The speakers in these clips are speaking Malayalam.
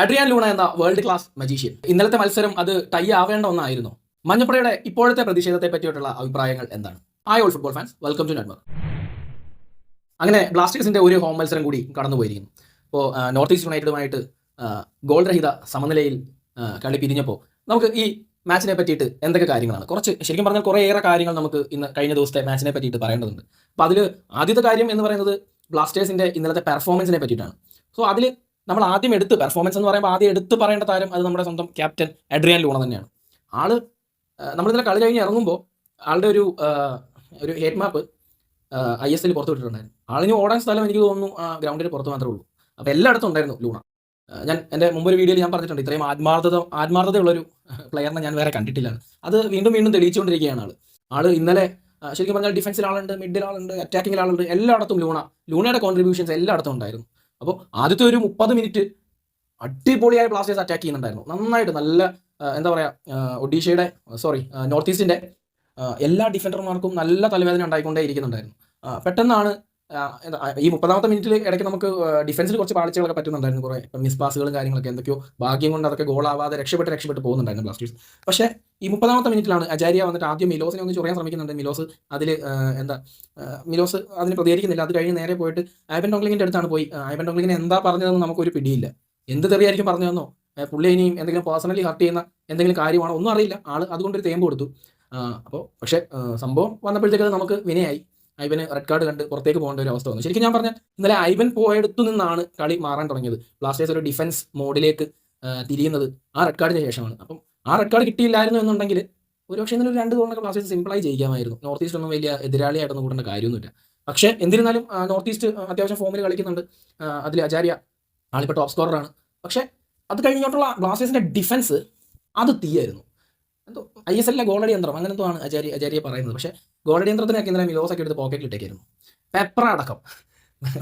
അഡ്രിയാൻ ലൂണ എന്ന വേൾഡ് ക്ലാസ് മജീഷ്യൻ ഇന്നലത്തെ മത്സരം അത് ടൈ ആവേണ്ട ഒന്നായിരുന്നു. മഞ്ഞപ്പുഴയുടെ ഇപ്പോഴത്തെ പ്രതിഷേധത്തെ പറ്റിയിട്ടുള്ള അഭിപ്രായങ്ങൾ എന്താണ്? Hi all football fans welcome to network അങ്ങനെ ബ്ലാസ്റ്റേഴ്സിന്റെ ഒരു ഹോം മത്സരം കൂടി കടന്നുപോയിരിക്കുന്നു. ഇപ്പോൾ നോർത്ത് ഈസ്റ്റ് യുണൈറ്റഡുമായിട്ട് ഗോൾ രഹിത സമനിലയിൽ കളി പിരിഞ്ഞപ്പോൾ നമുക്ക് ഈ മാച്ചിനെ പറ്റിയിട്ട് എന്തൊക്കെ കാര്യങ്ങളാണ്? കുറച്ച് ശരിക്കും പറഞ്ഞാൽ കുറേയേറെ കാര്യങ്ങൾ നമുക്ക് ഇന്ന് കഴിഞ്ഞ ദിവസത്തെ മാച്ചിനെ പറ്റിയിട്ട് പറയേണ്ടതുണ്ട്. അപ്പോൾ അതിൽ ആദ്യത്തെ കാര്യം എന്ന് പറയുന്നത് ബ്ലാസ്റ്റേഴ്സിന്റെ ഇന്നലത്തെ പെർഫോമൻസിനെ പറ്റിയിട്ടാണ്. സോ അതിൽ നമ്മൾ ആദ്യം എടുത്ത് പെർഫോമൻസ് എന്ന് പറയുമ്പോൾ ആദ്യം എടുത്ത് പറയേണ്ട താരം അത് നമ്മുടെ സ്വന്തം ക്യാപ്റ്റൻ അഡ്രിയാൻ ലൂണ തന്നെയാണ്. ആൾ നമ്മൾ കളി കഴിഞ്ഞ് ഇറങ്ങുമ്പോൾ ആളുടെ ഒരു ഒരു heat map I S L പുറത്ത് വിട്ടിട്ടുണ്ടായിരുന്നു. ആളിന് ഓടാൻ സ്ഥലം എനിക്ക് തോന്നുന്നു ആ ഗ്രൗണ്ടിന് പുറത്ത് മാത്രമേ ഉള്ളൂ. അപ്പോൾ എല്ലായിടത്തും ഉണ്ടായിരുന്നു ലൂണ. ഞാൻ എന്റെ മുമ്പൊരു വീഡിയോയിൽ ഞാൻ പറഞ്ഞിട്ടുണ്ട് ഇത്രയും ആത്മാർത്ഥത ആത്മാർത്ഥതയുള്ളൊരു പ്ലെയറിനെ ഞാൻ വേറെ കണ്ടിട്ടില്ല. അത് വീണ്ടും വീണ്ടും തെളിയിച്ചുകൊണ്ടിരിക്കുകയാണ് ആൾ. ആൾ ഇന്നലെ ശരിക്കും പറഞ്ഞാൽ ഡിഫൻസിൽ ആളുണ്ട് മിഡിൽ ആളുണ്ട് അറ്റാക്കിങ്ങിൽ ആളുണ്ട് എല്ലായിടത്തും ലൂണ. ലൂണയുടെ കോൺട്രിബ്യൂഷൻസ് എല്ലായിടത്തും ഉണ്ടായിരുന്നു. അപ്പോൾ ആദ്യത്തെ ഒരു മുപ്പത് മിനിറ്റ് അടിപൊളിയായ ബ്ലാസ്റ്റേഴ്സ് അറ്റാക്ക് ചെയ്യുന്നുണ്ടായിരുന്നു. നന്നായിട്ട് നല്ല എന്താ പറയുക ഒഡീഷയുടെ സോറി നോർത്ത് ഈസ്റ്റിന്റെ എല്ലാ ഡിഫൻഡർമാർക്കും നല്ല തലവേദന ഉണ്ടായിക്കൊണ്ടേ ഇരിക്കുന്നുണ്ടായിരുന്നു പെട്ടെന്നാണ് എന്താ, ഈ മുപ്പതാമത്തെ മിനിറ്റിൽ ഇടയ്ക്ക് നമുക്ക് ഡിഫൻസിൽ കുറച്ച് പാളിച്ചകളൊക്കെ പറ്റുന്നുണ്ടായിരുന്നു കുറേ. മിസ് പാസുകളും കാര്യങ്ങളൊക്കെ എന്തൊക്കെയോ ഭാഗ്യം കൊണ്ട് അതൊക്കെ ഗോളാവാതെ രക്ഷപ്പെട്ട് രക്ഷപ്പെട്ട് പോകുന്നുണ്ടായിരുന്നു ബ്ലാസ്റ്റേഴ്സ് പക്ഷേ ഈ മുപ്പതാമത്തെ മിനിറ്റിലാണ് അജാരിയ വന്നിട്ട് ആദ്യം മിലോസിനെ ഒന്ന് ചൊറിയാൻ ശ്രമിക്കുന്നുണ്ട്. മിലോസ് അതിൽ എന്താ മിലോസ് അതിന് പ്രതികരിക്കുന്നില്ല. അത് കഴിഞ്ഞ് നേരെ പോയിട്ട് ആബൻ ഡോംഗ്ലിങ്ങിന്റെ അടുത്താണ് പോയി. ആബൻ ഐബൻ എന്താ പറഞ്ഞതെന്ന് നമുക്കൊരു പിടിയില്ല. എന്ത് തെറിയായിരിക്കും പറഞ്ഞതെന്നോ? പുള്ളി ഇനിയും എന്തെങ്കിലും പേഴ്സണലി ഹർട്ട് ചെയ്യുന്ന എന്തെങ്കിലും കാര്യമാണോ? ഒന്നും അറിയില്ല. ആൾ അതുകൊണ്ടൊരു തേമ്പ് കൊടുത്തു. അപ്പോൾ പക്ഷേ സംഭവം വന്നപ്പോഴത്തേക്കത് നമുക്ക് വിനയായി. ഐബന് റെഡ് കാർഡ് കണ്ട് പുറത്തേക്ക് പോകേണ്ട ഒരു അവസ്ഥ വന്നു. ശരിക്കും ഞാൻ പറഞ്ഞ ഇന്നലെ ഐവൻ പോയടുത്തു നിന്നാണ് കളി മാറാൻ തുടങ്ങിയത്. ബ്ലാസ്റ്റേഴ്സ് ഒരു ഡിഫൻസ് മോഡിലേക്ക് തിരിയുന്നത് ആ റെഡ് കാർഡിന് ശേഷമാണ്. അപ്പം ആ റെഡ് കാർഡ് കിട്ടിയില്ലായിരുന്നു എന്നുണ്ടെങ്കിൽ ഒരു പക്ഷേ ഇന്നലെ രണ്ട് ഗോളിനൊക്കെ ബ്ലാസ്റ്റേഴ്സ് സിമ്പിളായി ജയിക്കാമായിരുന്നു നോർത്ത് ഈസ്റ്റ് ഒന്നും വലിയ എതിരാളിയായിട്ടൊന്നും കൂടേണ്ട കാര്യമൊന്നുമില്ല. പക്ഷേ എന്നിരുന്നാലും നോർത്ത് ഈസ്റ്റ് അത്യാവശ്യം ഫോമിൽ കളിക്കുന്നുണ്ട്. അതിൽ ആചാര്യ ആളിപ്പോൾ ടോപ്പ് സ്കോററാണ് പക്ഷേ അത് കഴിഞ്ഞോട്ടുള്ള ബ്ലാസ്റ്റേഴ്സിന്റെ ഡിഫൻസ് അത് തീയായിരുന്നു. എന്തോ ഐ എസ് എല്ലിലെ ഗോളടി യന്ത്രം അങ്ങനെ എന്തോ ആണ് അജാരി അജാരിയെ പറയുന്നത്. പക്ഷേ ഗോളടി യന്ത്രത്തിനൊക്കെ ഇന്നലെ മിലോസൊക്കെ എടുത്ത് പോക്കറ്റിൽ ഇട്ടേക്കായിരുന്നു. പെപ്പർ അടക്കം.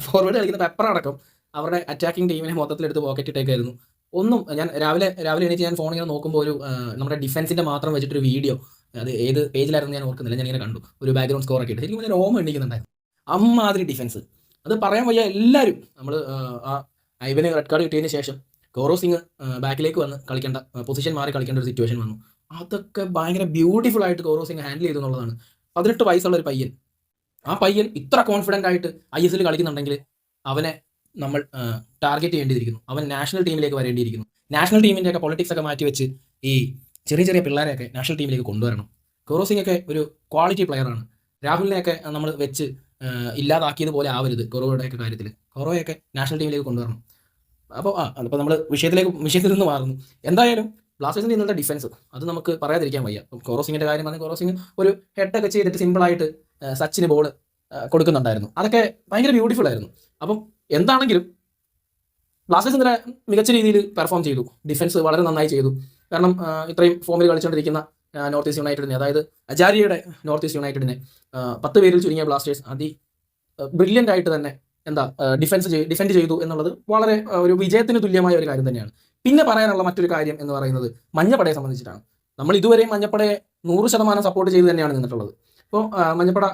ഫോർവേഡ് കളിക്കുന്ന പെപ്പർ അടക്കം അവരുടെ അറ്റാക്കിംഗ് ടീമിനെ മൊത്തത്തിൽ എടുത്ത് പോക്കറ്റ് ഇട്ടേക്കായിരുന്നു. ഒന്നും ഞാൻ രാവിലെ രാവിലെ എണീറ്റ് ഞാൻ ഫോൺ ഇങ്ങനെ നോക്കുമ്പോൾ ഒരു നമ്മുടെ ഡിഫൻസിന്റെ മാത്രം വെച്ചിട്ടൊരു വീഡിയോ അത് ഏത് പേജിലായിരുന്നു ഞാൻ ഓർക്കുന്നില്ല. ഞാൻ ഇങ്ങനെ കണ്ടു. ഒരു ബാക്ക്ഗ്രൗണ്ട് സ്കോർ ഒക്കെ ഇട്ട്. ശരിക്കും ഓമ എണ്ണിക്കുന്നുണ്ടായിരുന്നു. അമ്മാതിരി ഡിഫൻസ് അത് പറയാൻ വയ്യ എല്ലാവരും നമ്മൾ ആ ഐവന് റെഡ് കാർഡ് കിട്ടിയതിന് ശേഷം ഗൗറവ് സിംഗ് ബാക്കിലേക്ക് വന്ന് കളിക്കേണ്ട പൊസിഷൻ മാറി കളിക്കേണ്ട ഒരു സിറ്റുവേഷൻ വന്നു. അതൊക്കെ ഭയങ്കര ബ്യൂട്ടിഫുൾ ആയിട്ട് ഗൗറവ് സിംഗ് ഹാൻഡിൽ ചെയ്തു എന്നുള്ളതാണ്. പതിനെട്ട് വയസ്സുള്ള ഒരു പയ്യൻ. ആ പയ്യൻ ഇത്ര കോൺഫിഡന്റ് ആയിട്ട് ഐ എസ് എൽ കളിക്കുന്നുണ്ടെങ്കിൽ അവനെ നമ്മൾ ടാർഗറ്റ് ചെയ്യേണ്ടിയിരിക്കുന്നു. അവൻ നാഷണൽ ടീമിലേക്ക് വരേണ്ടിയിരിക്കുന്നു. നാഷണൽ ടീമിന്റെ ഒക്കെ പൊളിറ്റിക്സ് ഒക്കെ മാറ്റി വെച്ച് ഈ ചെറിയ ചെറിയ പിള്ളേരെയൊക്കെ നാഷണൽ ടീമിലേക്ക് കൊണ്ടുവരണം. ഗൗറവ് സിംഗ് ഒക്കെ ഒരു ക്വാളിറ്റി പ്ലെയറാണ് രാഹുലിനെയൊക്കെ നമ്മൾ വെച്ച് ഇല്ലാതാക്കിയതുപോലെ ആവരുത് ഗൗറവയുടെയൊക്കെ കാര്യത്തിൽ ഗൗറവയൊക്കെ നാഷണൽ ടീമിലേക്ക് കൊണ്ടുവരണം. അപ്പോൾ ആ അപ്പോൾ നമ്മൾ വിഷയത്തിലേക്ക് വിഷയത്തിൽ നിന്ന് മാറുന്നു. എന്തായാലും ബ്ലാസ്റ്റേഴ്സിന്റെ ഇന്നത്തെ ഡിഫൻസ് അത് നമുക്ക് പറയാതിരിക്കാൻ വയ്യ. ഇപ്പം കോറോസിങ്ങിന്റെ കാര്യം പറഞ്ഞാൽ കോറോസിങ് ഒരു ഹെഡൊക്കെ ചെയ്തിട്ട് സിമ്പിളായിട്ട് സച്ചിന് ബോൾ കൊടുക്കുന്നുണ്ടായിരുന്നു. അതൊക്കെ ഭയങ്കര ബ്യൂട്ടിഫുൾ ആയിരുന്നു. അപ്പം എന്താണെങ്കിലും ബ്ലാസ്റ്റേഴ്സ് ഇന്നലെ മികച്ച രീതിയിൽ പെർഫോം ചെയ്തു. ഡിഫൻസ് വളരെ നന്നായി ചെയ്തു. കാരണം ഇത്രയും ഫോമിൽ കളിച്ചുകൊണ്ടിരിക്കുന്ന നോർത്ത് ഈസ്റ്റ് യുണൈറ്റഡിനെ അതായത് അജാരിയുടെ നോർത്ത് ഈസ്റ്റ് യുണൈറ്റഡിനെ പത്ത് പേരിൽ ചുരുങ്ങിയ ബ്ലാസ്റ്റേഴ്സ് അതി ബ്രില്യന്റ് ആയിട്ട് തന്നെ എന്താ ഡിഫൻസ് ഡിഫെൻഡ് ചെയ്തു എന്നുള്ളത് വളരെ ഒരു വിജയത്തിന് തുല്യമായ ഒരു കാര്യം തന്നെയാണ്. പിന്നെ പറയാനുള്ള മറ്റൊരു കാര്യം എന്ന് പറയുന്നത് മഞ്ഞപ്പടയെ സംബന്ധിച്ചിട്ടാണ്. നമ്മൾ ഇതുവരെയും മഞ്ഞപ്പടയെ നൂറ് ശതമാനം സപ്പോർട്ട് ചെയ്ത് തന്നെയാണ് നിന്നിട്ടുള്ളത്. ഇപ്പോൾ മഞ്ഞപ്പട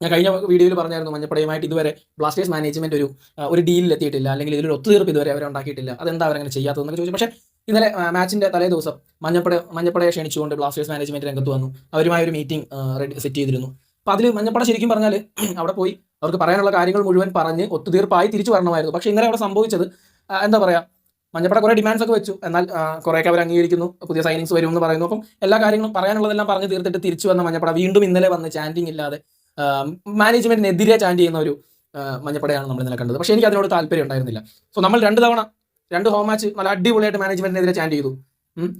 ഞാൻ കഴിഞ്ഞ വീഡിയോയിൽ പറഞ്ഞായിരുന്നു മഞ്ഞപ്പടയുമായിട്ട് ഇതുവരെ ബ്ലാസ്റ്റേഴ്സ് മാനേജ്മെന്റ് ഒരു ഒരു ഡീലിൽ എത്തിയിട്ടില്ല. അല്ലെങ്കിൽ ഇതിലൊരു ഒത്തുതീർപ്പ് ഇതുവരെ അവർ ഉണ്ടാക്കിയിട്ടില്ല. അതെന്താ അവരങ്ങനെ ചെയ്യാത്തതെന്നൊക്കെ ചോദിച്ചു. പക്ഷേ ഇന്നലെ മാച്ചിന്റെ തലേ ദിവസം മഞ്ഞപ്പട മഞ്ഞപ്പടയെ ക്ഷണിച്ചുകൊണ്ട് ബ്ലാസ്റ്റേഴ്സ് മാനേജ്മെന്റ് രംഗത്ത് വന്നു. അവരുമായി ഒരു മീറ്റിംഗ് റെഡി സെറ്റ് ചെയ്തിരുന്നു. അപ്പോൾ അതിൽ മഞ്ഞപ്പട ശരിക്കും പറഞ്ഞാൽ അവിടെ പോയി അവർക്ക് പറയാനുള്ള കാര്യങ്ങൾ മുഴുവൻ പറഞ്ഞ് ഒത്തുതീർപ്പായി തിരിച്ചു വരണമായിരുന്നു. പക്ഷേ ഇന്നലെ അവിടെ സംഭവിച്ചത് എന്താ പറയാ മഞ്ഞപ്പട കുറേ ഡിമാൻഡ്സ് ഒക്കെ വെച്ചു. എന്നാൽ കുറേയൊക്കെ അവർ അംഗീകരിക്കുന്നു. പുതിയ സൈനിങ്സ് വരും എന്ന് പറയുന്നു. അപ്പം എല്ലാ കാര്യങ്ങളും പറയാനുള്ളതെല്ലാം പറഞ്ഞ് തീർത്തിട്ട് തിരിച്ചു വന്ന മഞ്ഞപ്പട വീണ്ടും ഇന്നലെ വന്ന് ചാന്റിങ് ഇല്ലാതെ മാനേജ്മെന്റിനെതിരെ ചാൻഡ് ചെയ്യുന്ന ഒരു മഞ്ഞപ്പടയാണ് നമ്മൾ ഇന്നലെ കണ്ടത്. പക്ഷേ എനിക്ക് അതിനോട് താല്പര്യം ഉണ്ടായിരുന്നില്ല. സോ നമ്മൾ രണ്ട് തവണ രണ്ട് ഹോം മാച്ച് നല്ല അടിപൊളിയായിട്ട് മാനേജ്മെന്റിനെതിരെ ചാൻഡ് ചെയ്തു.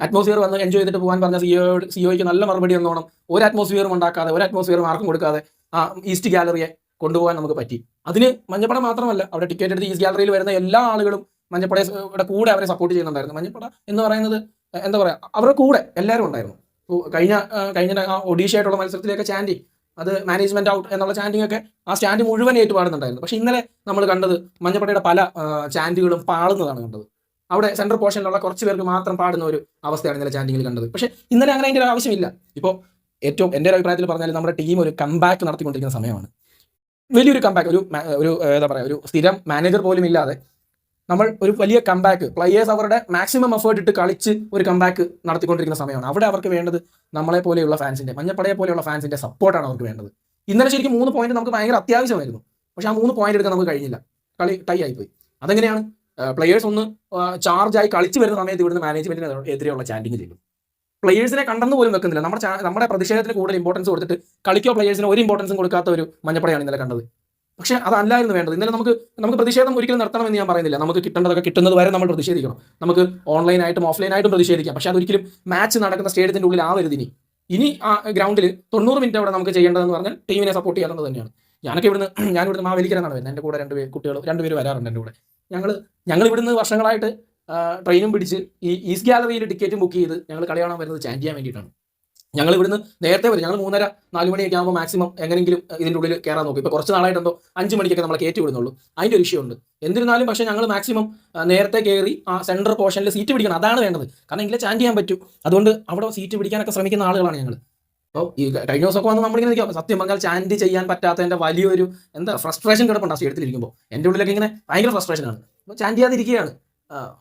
അറ്റ്മോസ്ഫിയർ വന്ന് എൻജോയ് ചെയ്തിട്ട് പോകാൻ പറഞ്ഞ സിഒയോട് സിഒയ്ക്ക് നല്ല മറുപടി എന്നോണം ഒരു അറ്റ്മോസ്ഫിയറും ഉണ്ടാക്കാതെ ഒരു അറ്റ്മോസ്ഫിയർ ആർക്കും കൊടുക്കാതെ ആ ഈസ്റ്റ് ഗാലറിയെ കൊണ്ടുപോകാൻ നമുക്ക് പറ്റി. അതിന് മഞ്ഞപ്പട മാത്രമല്ല അവിടെ ടിക്കറ്റ് എടുത്ത് ഈസ്റ്റ് ഗാലറിയിൽ വരുന്ന എല്ലാ ആളുകളും മഞ്ഞപ്പടയുടെ കൂടെ അവരെ സപ്പോർട്ട് ചെയ്യുന്നുണ്ടായിരുന്നു. മഞ്ഞപ്പട എന്ന് പറയുന്നത് എന്താ പറയുക അവരുടെ കൂടെ എല്ലാവരും ഉണ്ടായിരുന്നു. കഴിഞ്ഞ കഴിഞ്ഞ ഒഡീഷയായിട്ടുള്ള മത്സരത്തിലേക്ക് ചാൻഡി അത് മാനേജ്മെന്റ് ഔട്ട് എന്നുള്ള ചാൻഡിങ് ഒക്കെ ആ സ്റ്റാൻഡ് മുഴുവൻ ഏറ്റുപാടുന്നുണ്ടായിരുന്നു. പക്ഷെ ഇന്നലെ നമ്മൾ കണ്ടത് മഞ്ഞപ്പടയുടെ പല ചാൻഡുകളും പാളുന്നതാണ് കണ്ടത്. അവിടെ സെൻട്രൽ പോർഷനിലുള്ള കുറച്ച് പേർക്ക് മാത്രം പാടുന്ന ഒരു അവസ്ഥയാണ് ഇന്നലെ ചാൻഡിങ്ങിൽ കണ്ടത്. പക്ഷെ ഇന്നലെ അങ്ങനെ അതിന്റെ ഒരു ആവശ്യമില്ല. ഇപ്പോൾ ഏറ്റവും എന്റെ ഒരു അഭിപ്രായത്തിൽ പറഞ്ഞാൽ നമ്മുടെ ടീം ഒരു കംബാക്ക് നടത്തിക്കൊണ്ടിരിക്കുന്ന സമയമാണ്. വലിയൊരു കമ്പാക്ക് ഒരു ഒരു എന്താ പറയുക ഒരു സ്ഥിരം മാനേജർ പോലും ഇല്ലാതെ നമ്മൾ ഒരു വലിയ കമ്പാക്ക് പ്ലെയേഴ്സ് അവരുടെ മാക്സിമം എഫേർട്ട് ഇട്ട് കളിച്ച് ഒരു കമ്പാക്ക് നടത്തിക്കൊണ്ടിരിക്കുന്ന സമയമാണ്. അവിടെ അവർക്ക് വേണ്ടത് നമ്മളെ പോലെയുള്ള ഫാൻസിന്റെ മഞ്ഞപ്പടയെ പോലെയുള്ള ഫാൻസിന്റെ സപ്പോർട്ടാണ് അവർക്ക് വേണ്ടത്. ഇന്നലെ ശരിക്കും മൂന്ന് പോയിന്റ് നമുക്ക് ഭയങ്കര അത്യാവശ്യമായിരുന്നു. പക്ഷെ ആ മൂന്ന് പോയിന്റ് എടുക്കാൻ നമുക്ക് കഴിഞ്ഞില്ല. കളി ടൈ ആയിപ്പോയി. അതെങ്ങനെയാണ്? പ്ലെയേഴ്സ് ഒന്ന് ചാർജ് ആയി കളിച്ച് വരുന്ന സമയത്ത് ഇവിടുന്ന് മാനേജ്മെന്റിന് എതിരെയുള്ള ചാൻഡിങ് ചെയ്തു. പ്ലെയേഴ്സിനെ കണ്ടെന്ന് പോലും വെക്കുന്നില്ല. നമ്മുടെ നമ്മുടെ പ്രതിഷേധത്തിന് കൂടുതൽ ഇമ്പോർട്ടൻസ് കൊടുത്തിട്ട് കളിക്കോ പ്ലെയേഴ്സിന് ഒരു ഇമ്പോർട്ടൻസും കൊടുക്കാത്ത ഒരു മഞ്ഞപ്പടയാണ് ഇന്നലെ കണ്ടത്. പക്ഷേ അതല്ലായിരുന്നു വേണ്ടത്. ഇന്നലെ നമുക്ക് നമുക്ക് പ്രതിഷേധം ഒരിക്കലും നടത്തണമെന്ന് ഞാൻ പറയുന്നില്ല. നമുക്ക് കിട്ടേണ്ടതൊക്കെ കിട്ടുന്നത് വരെ നമ്മൾ പ്രതിഷേധിക്കണം. നമുക്ക് ഓൺലൈനായിട്ടും ഓഫ്ലൈനായിട്ടും പ്രതിഷേധിക്കാം. പക്ഷേ അതൊരിക്കലും മാച്ച് നടക്കുന്ന സ്റ്റേഡിയത്തിന്റെ ഉള്ളിൽ ആവരുത് ഇനി. ഇനി ആ ഗ്രൗണ്ടിൽ തൊണ്ണൂറ് മിനിറ്റ് അവിടെ നമുക്ക് ചെയ്യേണ്ടതെന്ന് പറഞ്ഞാൽ ടീമിനെ സപ്പോർട്ട് ചെയ്യാറുള്ളത് തന്നെയാണ്. ഞാനൊക്കെ ഇവിടുന്ന് ഞാൻ ഇവിടുന്ന് മാവേലിക്കരാണ് വരുന്നത്. എന്റെ കൂടെ രണ്ട് പേര് കുട്ടികൾ രണ്ടുപേര് വരാറുണ്ട് എന്റെ കൂടെ. ഞങ്ങൾ ഞങ്ങൾ ഇവിടുന്ന് വർഷങ്ങളായിട്ട് ട്രെയിനും പിടിച്ച് ഈ ഈസ്റ്റ് ഗാലറിയിൽ ടിക്കറ്റും ബുക്ക് ചെയ്ത് ഞങ്ങൾ കളി കാണാൻ വരുന്നത് ചാൻ ചെയ്യാൻ വേണ്ടിയിട്ടാണ്. ഞങ്ങൾ ഇവിടുന്ന് നേരത്തെ വരും. ഞങ്ങൾ മൂന്നര നാല് മണിയൊക്കെ ആകുമ്പോൾ മാക്സിമം എങ്ങനെയെങ്കിലും ഇതിന്റെ ഉള്ളിൽ കയറാൻ നോക്കും. ഇപ്പോൾ കുറച്ച് നാളായിട്ടുണ്ടോ അഞ്ച് മണിക്കൊക്കെ നമ്മളെ കയറ്റി വിടുന്നുള്ളൂ. അതിന്റെ ഒരു വിഷയമുണ്ട് എന്നിരുന്നാലും പക്ഷേ ഞങ്ങൾ മാക്സിമം നേരത്തെ കയറി ആ സെൻട്രൽ പോർഷനിൽ സീറ്റ് പിടിക്കണം. അതാണ് വേണ്ടത്. കാരണം എങ്കിലേ ചാൻഡ് ചെയ്യാൻ പറ്റൂ. അതുകൊണ്ട് അവിടെ സീറ്റ് പിടിക്കാനൊക്കെ ശ്രമിക്കുന്ന ആളുകളാണ് ഞങ്ങൾ അപ്പോൾ ഈ കഴിഞ്ഞ ദിവസമൊക്കെ വന്ന് നമ്മളിങ്ങനെ നിൽക്കാം. സത്യം പറഞ്ഞാൽ ചാൻഡ് ചെയ്യാൻ പറ്റാത്തതിന്റെ വലിയൊരു എന്താ ഫ്രസ്ട്രേഷൻ കിടപ്പുണ്ട് ആ സ്റ്റേഡിയത്തിലിരിക്കുമ്പോൾ എന്റെ ഉള്ളിലൊക്കെ ഇങ്ങനെ ഭയങ്കര ഫ്രസ്ട്രേഷനാണ് അപ്പോൾ ചാൻഡ് ചെയ്യാതിരിക്കുകയാണ്.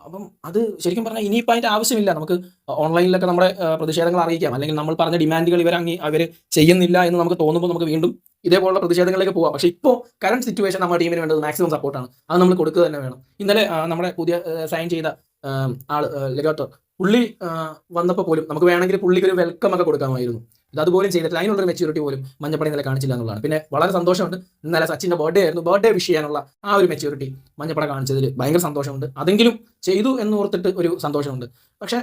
അപ്പം അത് ശരിക്കും പറഞ്ഞാൽ ഇനിയിപ്പോൾ അതിന്റെ ആവശ്യമില്ല. നമുക്ക് ഓൺലൈനിലൊക്കെ നമ്മുടെ പ്രതിഷേധങ്ങൾ അറിയിക്കാം. അല്ലെങ്കിൽ നമ്മൾ പറഞ്ഞ ഡിമാൻഡുകൾ ഇവർ അങ്ങ് അവർ ചെയ്യുന്നില്ല എന്ന് നമുക്ക് തോന്നുമ്പോൾ നമുക്ക് വീണ്ടും ഇതേപോലുള്ള പ്രതിഷേധങ്ങളിലേക്ക് പോവാം. പക്ഷേ ഇപ്പോൾ കറണ്ട് സിറ്റുവേഷൻ നമ്മുടെ ടീമിന് വേണ്ടത് മാക്സിമം സപ്പോർട്ടാണ് അത് നമ്മൾ കൊടുക്കുക തന്നെ വേണം. ഇന്നലെ നമ്മുടെ പുതിയ സൈൻ ചെയ്ത ആൾ ആൾ ലെഗാട്ടോ പുള്ളി വന്നപ്പോൾ പോലും നമുക്ക് വേണമെങ്കിൽ പുള്ളിക്ക് ഒരു വെൽക്കം ഒക്കെ കൊടുക്കാമായിരുന്നു. അതുപോലും ചെയ്തിട്ടില്ല അതിനുള്ളൊരു മെച്യൂരിറ്റി പോലും മഞ്ഞപ്പടി ഇന്നലെ കാണിച്ചില്ല എന്നുള്ളതാണ്. പിന്നെ വളരെ സന്തോഷമുണ്ട്. ഇന്നലെ സച്ചിന്റെ ബർത്ത്ഡേ ആയിരുന്നു. ബർത്ത്ഡേ വിഷ് ചെയ്യാനുള്ള ആ ഒരു മെച്യൂരിറ്റി മഞ്ഞപ്പട കാണിച്ചതിൽ ഭയങ്കര സന്തോഷമുണ്ട്. അതെങ്കിലും ചെയ്തു എന്ന് ഓർത്തിട്ട് ഒരു സന്തോഷമുണ്ട്. പക്ഷേ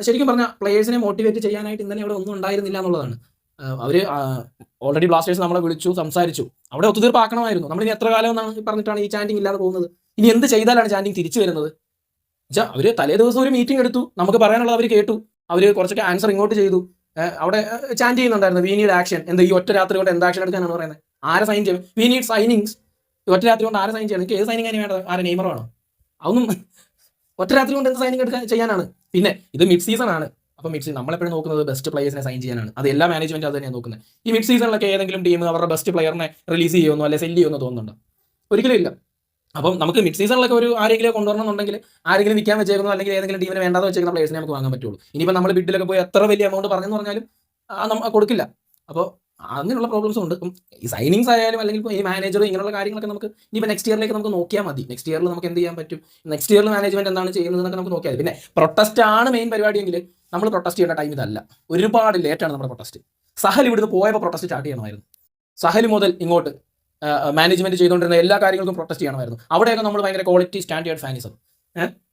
ശരിക്കും പറഞ്ഞാൽ പ്ലേയേഴ്സിനെ മോട്ടിവേറ്റ് ചെയ്യാനായിട്ട് ഇന്നലെ ഇവിടെ ഒന്നും ഉണ്ടായിരുന്നില്ല എന്നുള്ളതാണ്. അവർ ഓൾറെഡി ബ്ലാസ്റ്റേഴ്സ് നമ്മളെ വിളിച്ചു സംസാരിച്ചു. അവിടെ ഒത്തുതീർപ്പാക്കണമായിരുന്നു. നമ്മൾ ഇനി എത്ര കാലം എന്നാണ് പറഞ്ഞിട്ടാണ് ഈ ചാൻഡിങ് ഇല്ലാതെ പോകുന്നത്? ഇനി എന്ത് ചെയ്താലാണ് ചാൻഡിങ് തിരിച്ചു വരുന്നത്? അവർ തലേ ദിവസം ഒരു മീറ്റിംഗ് എടുത്തു. നമുക്ക് പറയാനുള്ളത് അവർ കേട്ടു. അവർ കുറച്ചൊക്കെ ആൻസർ ഇങ്ങോട്ട് ചെയ്തു. അവിടെ ചാൻഡ് ചെയ്യുന്നുണ്ടായിരുന്നു. വി നീഡ് ആക്ഷൻ എന്ത് ഈ ഒറ്റ രാത്രി കൊണ്ട് എന്താ ആക്ഷൻ എടുക്കാനാണ് പറയുന്നത്? ആരെ സൈൻ ചെയ്യും? വി നീഡ് സൈനിങ്സ് ഒറ്റ രാത്രി കൊണ്ട് ആരെ സൈൻ ചെയ്യണം? ഏത് സൈനിങ് ആണ് വേണ്ടത്? ആരെ നെയ്മറോ ആണോ? അതൊന്നും ഒറ്റ രാത്രി കൊണ്ട് എന്ത് സൈനിങ് എടുക്കാൻ ചെയ്യാനാണ്? പിന്നെ ഇത് മിഡ് സീസൺ ആണ്. അപ്പോൾ മിഡ് സീസൺ നമ്മളെപ്പോഴും നോക്കുന്നത് ബെസ്റ്റ് പ്ലേയേഴ്സിനെ സൈൻ ചെയ്യാനാണ്. അത് എല്ലാ മാനേജ്മെന്റ് അത് തന്നെയാണ് നോക്കുന്നത്. ഈ മിഡ് സീസണിലൊക്കെ ഏതെങ്കിലും ടീം അവരുടെ ബെസ്റ്റ് പ്ലെയറിനെ റിലീസ് ചെയ്യുമെന്നോ അല്ലെങ്കിൽ സെല്ല് ചെയ്യുമെന്നോ തോന്നുന്നുണ്ട്? ഒരിക്കലും ഇല്ല. അപ്പം നമുക്ക് മിഡ് സീസണിലൊക്കെ ഒരു ആരെങ്കിലും കൊണ്ടുവരണമെന്നുണ്ടെങ്കിൽ ആരെങ്കിലും വിൽക്കാൻ വെച്ചേക്കുന്നു അല്ലെങ്കിൽ ഏതെങ്കിലും ടീമിന് വേണ്ടാന്ന് വെച്ചേക്കുന്ന പ്ലേയേഴ്സിനെ നമുക്ക് വാങ്ങാൻ പറ്റുള്ളൂ. ഇനിയിപ്പോൾ നമ്മൾ ബിഡിലൊക്കെ പോയി എത്ര വലിയ എമൗണ്ട് പറഞ്ഞെന്ന് പറഞ്ഞാലും ആ നമ്മ കൊടുക്കില്ല. അപ്പോൾ അങ്ങനെയുള്ള പ്രോബ്ലംസും ഉണ്ട്. ഇപ്പം ഈ സൈനിങ്സ് ആയാലും അല്ലെങ്കിൽ ഇപ്പോൾ ഈ മാനേജർ ഇങ്ങനെയുള്ള കാര്യങ്ങളൊക്കെ നമുക്ക് ഇനിയിപ്പോൾ നെക്സ്റ്റ് ഇയറിലേക്ക് നമുക്ക് നോക്കിയാൽ മതി. നെക്സ്റ്റ് ഇയറിൽ നമുക്ക് എന്ത് ചെയ്യാൻ പറ്റും? നെക്സ്റ്റ് ഇയറിൽ മാനേജ്മെന്റ് എന്താണ് ചെയ്യുന്നത് എന്നൊക്കെ നമുക്ക് നോക്കിയാൽ പിന്നെ പ്രൊട്ടസ്റ്റ് ആണ് മെയിൻ പരിപാടിയെങ്കിൽ നമ്മൾ പ്രൊട്ടസ്റ്റ് ചെയ്യേണ്ട ടൈം ഇതല്ല. ഒരുപാട് ലേറ്റാണ് നമ്മുടെ പ്രൊട്ടസ്റ്റ് സഹൽ ഇവിടുന്ന് പോയപ്പോൾ പ്രൊട്ടസ്റ്റ് സ്റ്റാർട്ട് ചെയ്യണമായിരുന്നു. സഹൽ മുതൽ ഇങ്ങോട്ട് മാനേജ്മെന്റ് ചെയ്തുകൊണ്ടിരുന്ന എല്ലാ കാര്യങ്ങൾക്കും പ്രൊട്ടസ്റ്റ് ചെയ്യണമായിരുന്നു. അവിടെയൊക്കെ നമ്മൾ ഭയങ്കര ക്വാളിറ്റി സ്റ്റാൻഡേർഡ് ഫാനിസം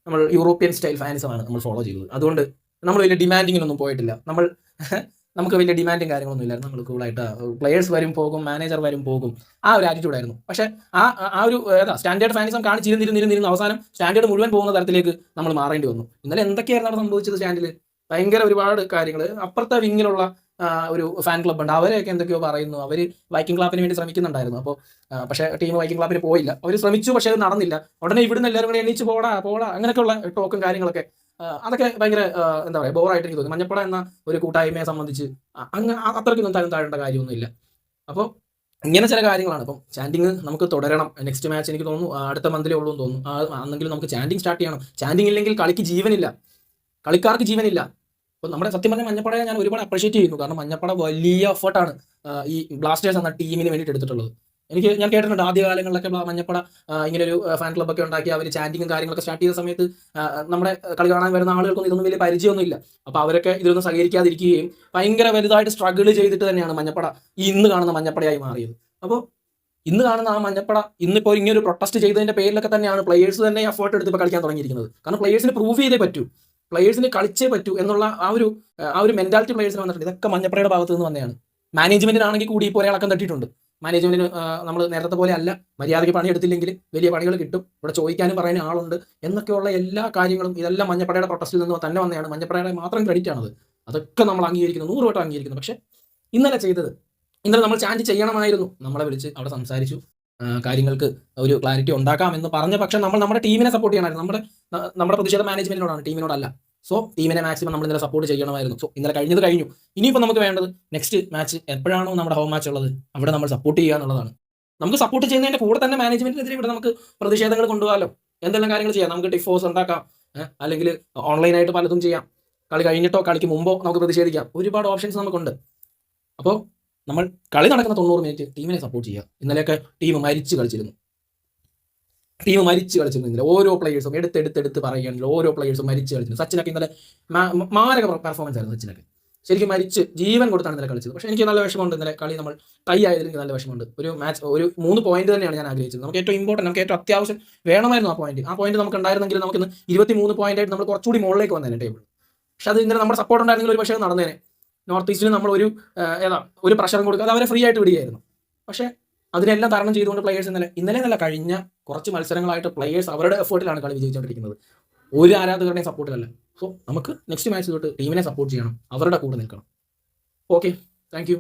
നമ്മൾ യൂറോപ്യൻ സ്റ്റൈൽ ഫാനിസമാണ് നമ്മൾ ഫോളോ ചെയ്തത്. അതുകൊണ്ട് നമ്മൾ വലിയ ഡിമാൻഡിങ്ങിനൊന്നും പോയിട്ടില്ല. നമ്മൾ നമുക്ക് വലിയ ഡിമാൻഡും കാര്യങ്ങളൊന്നും ഇല്ലായിരുന്നു. നമ്മൾ കൂളായിട്ട് പ്ലെയേഴ്സ് വരും പോകും മാനേജർ വരും പോകും. ആ ഒരു ആറ്റിറ്റ്യൂഡ് ആയിരുന്നു. പക്ഷേ ആ ആ- ഒരു ഏതാ സ്റ്റാൻഡേർഡ് ഫാനിസം കാണിച്ചിരുന്നിരുന്നിരുന്നിരുന്ന് അവസാനം സ്റ്റാൻഡേർഡ് മുഴുവൻ പോകുന്ന തരത്തിലേക്ക് നമ്മൾ മാറേണ്ടി വന്നു. ഇന്നലെ എന്തൊക്കെയായിരുന്നു സംഭവിച്ചത് സ്റ്റാൻഡിൽ ഭയങ്കര ഒരുപാട് കാര്യങ്ങൾ അപ്പുറത്തെ വിങ്ങിലുള്ള ഒരു ഫാൻ ക്ലബ് ഉണ്ട്. അവരെയൊക്കെ എന്തൊക്കെയോ പറയുന്നു. അവർ വൈക്കിംഗ് ക്ലാപ്പിന് വേണ്ടി ശ്രമിക്കുന്നുണ്ടായിരുന്നു. അപ്പോൾ പക്ഷേ ടീം വൈക്കിംഗ് ക്ലാപ്പിന് പോയില്ല. അവർ ശ്രമിച്ചു പക്ഷേ അത് നടന്നില്ല. ഉടനെ ഇവിടുന്ന് എല്ലാവരും കൂടെ എണീച്ച് പോടാ പോടാ അങ്ങനെയൊക്കെയുള്ള ടോക്കും കാര്യങ്ങളൊക്കെ. അതൊക്കെ ഭയങ്കര എന്താ പറയുക ബോറായിട്ട് എനിക്ക് തോന്നി. മഞ്ഞപ്പട എന്ന ഒരു കൂട്ടായ്മയെ സംബന്ധിച്ച് അങ്ങ് അത്രയ്ക്കൊന്നും തരം താഴേണ്ട കാര്യമൊന്നുമില്ല. അപ്പോൾ ഇങ്ങനെ ചില കാര്യങ്ങളാണ്. അപ്പം ചാൻഡിങ് നമുക്ക് തുടരണം. നെക്സ്റ്റ് മാച്ച് എനിക്ക് തോന്നുന്നു അടുത്ത മന്തിലേ ഉള്ളൂ എന്ന് തോന്നുന്നു. അന്നെങ്കിലും നമുക്ക് ചാൻഡിങ് സ്റ്റാർട്ട് ചെയ്യണം. ചാൻഡിങ് ഇല്ലെങ്കിൽ കളിക്ക് ജീവനില്ല. കളിക്കാർക്ക് ജീവനില്ല. അപ്പോൾ നമ്മുടെ സത്യം പറഞ്ഞ മഞ്ഞപ്പടയെ ഞാൻ ഒരുപാട് അപ്രീഷിയേറ്റ് ചെയ്യുന്നു. കാരണം മഞ്ഞപ്പട വലിയ എഫേർട്ടാണ് ഈ ബ്ലാസ്റ്റേഴ്സ് എന്ന ടീമിന് വേണ്ടിയിട്ട് എടുത്തിട്ടുള്ളത്. എനിക്ക് ഞാൻ കേട്ടിട്ടുണ്ട് ആദ്യ കാലങ്ങളിലൊക്കെ മഞ്ഞപ്പട ഇങ്ങനെ ഒരു ഫാൻ ക്ലബ്ബൊക്കെ ഉണ്ടാക്കി അവർ ചാന്റിങ്ങും കാര്യങ്ങളൊക്കെ സ്റ്റാർട്ട് ചെയ്ത സമയത്ത് നമ്മുടെ കളി കാണാൻ വരുന്ന ആളുകൾക്കൊന്നും ഇതൊന്നും വലിയ പരിചയമൊന്നുമില്ല. അപ്പോൾ അവരൊക്കെ ഇതിലൊന്നും സഹകരിക്കാതിരിക്കുകയും ഭയങ്കര വലുതായിട്ട് സ്ട്രഗിൾ ചെയ്തിട്ട് തന്നെയാണ് മഞ്ഞപ്പട ഈ ഇന്ന് കാണുന്ന മഞ്ഞപ്പടയായി മാറിയത്. അപ്പോൾ ഇന്ന് കാണുന്ന ആ മഞ്ഞപ്പട ഇന്നിപ്പോൾ ഇങ്ങനെ ഒരു പ്രൊട്ടസ്റ്റ് ചെയ്തതിന്റെ പേരിലൊക്കെ തന്നെയാണ് പ്ലേയേഴ്സ് തന്നെ എഫേർട്ട് എടുത്ത് കളിക്കാൻ തുടങ്ങിയിരിക്കുന്നത്. കാരണം പ്ലേയേഴ്സിന് പ്രൂവ് ചെയ്തേ പറ്റൂ. പ്ലേയേഴ്സിന് കളിച്ചേ പറ്റൂ എന്നുള്ള ആ ഒരു ആ ഒരു മെന്റാലിറ്റി പ്ലെയേഴ്സിന് വന്നിട്ടുണ്ട്. ഇതൊക്കെ മഞ്ഞപ്പടയുടെ ഭാഗത്ത് നിന്ന് വന്നതാണ്. മാനേജ്മെന്റിനാണെങ്കിൽ കൂടി ഇപ്പോൾ ഒരാളക്കം തട്ടിയിട്ടുണ്ട്. മാനേജ്മെന്റിന് നമ്മൾ നേരത്തെ പോലെ അല്ല. മര്യാദയ്ക്ക് പണിയെടുത്തില്ലെങ്കിൽ വലിയ പണികൾ കിട്ടും. ഇവിടെ ചോദിക്കാനും പറയാനും ആളുണ്ട്. എന്നൊക്കെയുള്ള എല്ലാ കാര്യങ്ങളും ഇതെല്ലാം മഞ്ഞപ്പടയുടെ പ്രൊട്ടസ്റ്റിൽ നിന്ന് തന്നെ വന്നതാണ്. മഞ്ഞപ്പടയുടെ മാത്രം ക്രെഡിറ്റ് ആണത്. അതൊക്കെ നമ്മൾ അംഗീകരിക്കുന്നു. നൂറ് വട്ടം അംഗീകരിക്കുന്നു. പക്ഷേ ഇന്നലെ ചെയ്തത് ഇന്നലെ നമ്മൾ ചാൻഡ് ചെയ്യണമായിരുന്നു. നമ്മളെ വിളിച്ച് അവിടെ സംസാരിച്ചു. കാര്യങ്ങൾക്ക് ഒരു ക്ലാരിറ്റി ഉണ്ടാക്കാം എന്ന് പറഞ്ഞ പക്ഷെ നമ്മൾ നമ്മുടെ ടീമിനെ സപ്പോർട്ട് ചെയ്യണമായിരുന്നു. നമ്മുടെ നമ്മുടെ പ്രതിഷേധ മാനേജ്മെന്റിനോടാണ് ടീമിനോടല്ല സോ ടീമിനെ മാക്സിമം നമ്മൾ ഇന്നലെ സപ്പോർട്ട് ചെയ്യണമായിരുന്നു. സോ ഇന്നലെ കഴിഞ്ഞത് കഴിഞ്ഞു. ഇനിയിപ്പോൾ നമുക്ക് വേണ്ടത് നെക്സ്റ്റ് മാച്ച് എപ്പോഴാണോ നമ്മുടെ ഹോം മാച്ച് ഉള്ളത് അവിടെ നമ്മൾ സപ്പോർട്ട് ചെയ്യുക എന്നുള്ളതാണ്. നമുക്ക് സപ്പോർട്ട് ചെയ്യുന്നതിന്റെ കൂടെ തന്നെ മാനേജ്മെന്റിനെതിരെ ഇവിടെ നമുക്ക് പ്രതിഷേധങ്ങൾ കൊണ്ടുപോകാമല്ലോ. എന്തെല്ലാം കാര്യങ്ങൾ ചെയ്യാം? നമുക്ക് ടിഫോസ് ഉണ്ടാക്കാം അല്ലെങ്കിൽ ഓൺലൈനായിട്ട് പലതും ചെയ്യാം. കളി കഴിഞ്ഞിട്ടോ കളിക്ക് മുമ്പോ നമുക്ക് പ്രതിഷേധിക്കാം. ഒരുപാട് ഓപ്ഷൻസ് നമുക്കുണ്ട്. അപ്പോൾ നമ്മൾ കളി നടക്കുന്ന തൊണ്ണൂറ് മിനിറ്റ് ടീമിനെ സപ്പോർട്ട് ചെയ്യുക. ഇന്നലെയൊക്കെ ടീം മരിച്ചു കളിച്ചിരുന്നു. ടീം മരിച്ചു കളിച്ചിരുന്നു ഇന്നലെ. ഓരോ പ്ലേയേഴ്സും എടുത്തെടുത്തെടുത്ത് പറയുകയാണെങ്കിൽ ഓരോ പ്ലേയേഴ്സും മരിച്ച് കളിച്ചിരുന്നു. സച്ചിനൊക്കെ ഇന്നലെ മാരക പെർഫോമൻസ് ആയിരുന്നു സച്ചിനൊക്കെ. ശരിക്കും മരിച്ച് ജീവൻ കൊടുത്താണ് ഇന്നലെ കളിച്ചത്. പക്ഷേ എനിക്ക് നല്ല വിഷമമുണ്ട് ഇന്നലെ കളി നമ്മൾ ടൈ ആയതിൽ എനിക്ക് നല്ല വിഷമമുണ്ട്. ഒരു മാച്ച് ഒരു മൂന്ന് പോയിന്റ് തന്നെയാണ് ഞാൻ ആഗ്രഹിച്ചത്. നമുക്ക് ഏറ്റവും ഇമ്പോർട്ടന്റ് നമുക്ക് ഏറ്റവും അത്യാവശ്യം വേണമായിരുന്നു ആ പോയിന്റ് ആ പോയിന്റ് നമുക്ക് ഉണ്ടായിരുന്നെങ്കിൽ നമുക്ക് ഇരുപത്തി മൂന്ന് പോയിന്റ് ആയിട്ട് നമ്മൾ കുറച്ചുകൂടി മുകളിലേക്ക് വന്നേനെ ടേബിൾ പക്ഷേ അത് ഇന്നലെ നമ്മുടെ സപ്പോർട്ട് ഉണ്ടായിരുന്നെങ്കിൽ ഒരു പക്ഷേ നടന്നേനെ. നോർത്ത് ഈസ്റ്റിന് നമ്മൾ ഒരു ഏതാ ഒരു പ്രഷറും കൊടുക്കാതെ അവരെ ഫ്രീ ആയിട്ട് വിടുകയായിരുന്നു. പക്ഷേ അതിനെല്ലാം തരണം ചെയ്തുകൊണ്ട് പ്ലേയേഴ്സ് ഇന്നലെ ഇന്നലെ നല്ല കഴിഞ്ഞ കുറച്ച് മത്സരങ്ങളായിട്ട് പ്ലേയേഴ്സ് അവരുടെ എഫേർട്ടിലാണ് കളി വിജയിച്ചുകൊണ്ടിരിക്കുന്നത് ഒരു ആരാധകരുടെയും സപ്പോർട്ടിലല്ല സോ നമുക്ക് നെക്സ്റ്റ് മാച്ച് തൊട്ട് ടീമിനെ സപ്പോർട്ട് ചെയ്യണം. അവരുടെ കൂടെ നിൽക്കണം. Okay thank